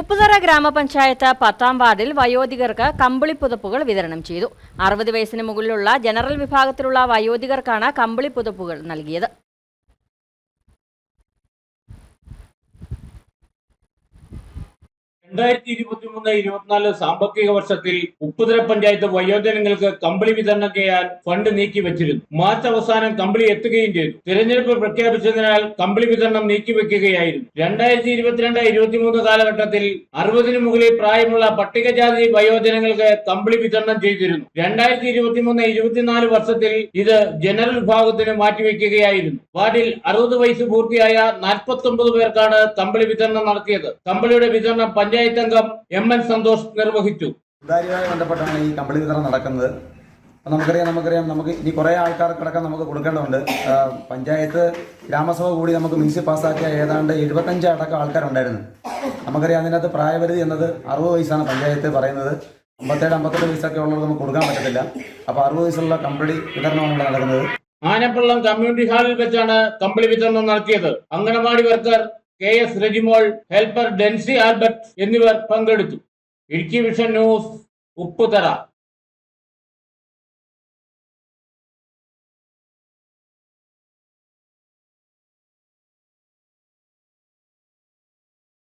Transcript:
ഉപ്പുതറ ഗ്രാമപഞ്ചായത്ത് പത്താം വാർഡിൽ വയോധികർക്ക് കമ്പിളി പുതപ്പുകൾ വിതരണം ചെയ്തു. അറുപത് വയസ്സിന് മുകളിലുള്ള ജനറൽ വിഭാഗത്തിലുള്ള വയോധികർക്കാണ് കമ്പിളി പുതപ്പുകൾ നൽകിയത്. രണ്ടായിരത്തി ഇരുപത്തി മൂന്ന് ഇരുപത്തിനാല് സാമ്പത്തിക വർഷത്തിൽ ഉപ്പുതര പഞ്ചായത്ത് വയോജനങ്ങൾക്ക് കമ്പിളി വിതരണം ചെയ്യാൻ ഫണ്ട് നീക്കി വെച്ചിരുന്നു. മാർച്ച് അവസാനം കമ്പിളി എത്തുകയും ചെയ്തു. തിരഞ്ഞെടുപ്പ് പ്രഖ്യാപിച്ചതിനാൽ കമ്പിളി വിതരണം നീക്കിവെക്കുകയായിരുന്നു രണ്ടായിരത്തി ഇരുപത്തിരണ്ട് ഇരുപത്തിമൂന്ന് കാലഘട്ടത്തിൽ അറുപതിനു മുകളിൽ പ്രായമുള്ള പട്ടികജാതി വയോജനങ്ങൾക്ക് കമ്പിളി വിതരണം ചെയ്തിരുന്നു. രണ്ടായിരത്തി ഇരുപത്തിമൂന്ന് ഇരുപത്തിനാല് വർഷത്തിൽ ഇത് ജനറൽ വിഭാഗത്തിന് മാറ്റിവെക്കുകയായിരുന്നു വാർഡിൽ അറുപത് വയസ്സ് പൂർത്തിയായ നാൽപ്പത്തി ഒമ്പത് പേർക്കാണ് കമ്പിളി വിതരണം നടത്തിയത്. കമ്പിളിയുടെ വിതരണം പഞ്ചായത്ത് അംഗം എം എൻ സന്തോഷ് നിർവഹിച്ചു. സുതാര്യമായി ബന്ധപ്പെട്ടാണ് ഈ കമ്പിളി വിതരണം നടക്കുന്നത്. അപ്പം നമുക്കറിയാം നമുക്കറിയാം. നമുക്ക് ഇനി കുറേ ആൾക്കാർക്കടക്കം നമുക്ക് കൊടുക്കേണ്ടതുണ്ട്. പഞ്ചായത്ത് ഗ്രാമസഭ കൂടി നമുക്ക് മിനിസി പാസ്സാക്കിയ ഏതാണ്ട് എഴുപത്തഞ്ച് അടക്കം ആൾക്കാരുണ്ടായിരുന്നു. നമുക്കറിയാം അതിനകത്ത് പ്രായപരിധി എന്നത് അറുപത് വയസ്സാണ് പഞ്ചായത്ത് പറയുന്നത്. അമ്പത്തേഴ് അമ്പത്തെട്ട് വയസ്സൊക്കെ ഉള്ളത് നമുക്ക് കൊടുക്കാൻ പറ്റത്തില്ല. അപ്പോൾ അറുപത് വയസ്സുള്ള കമ്പിളി വിതരണമാണ് നടക്കുന്നത്. ആനപ്പള്ളം കമ്മ്യൂണിറ്റി ഹാളിൽ വെച്ചാണ് കമ്പിളി വിതരണം നടത്തിയത്. Anganwadi worker K S Rejimol helper Densi Albert എന്നിവർ പങ്കെടുത്തു. Idukki vision news Upputhara.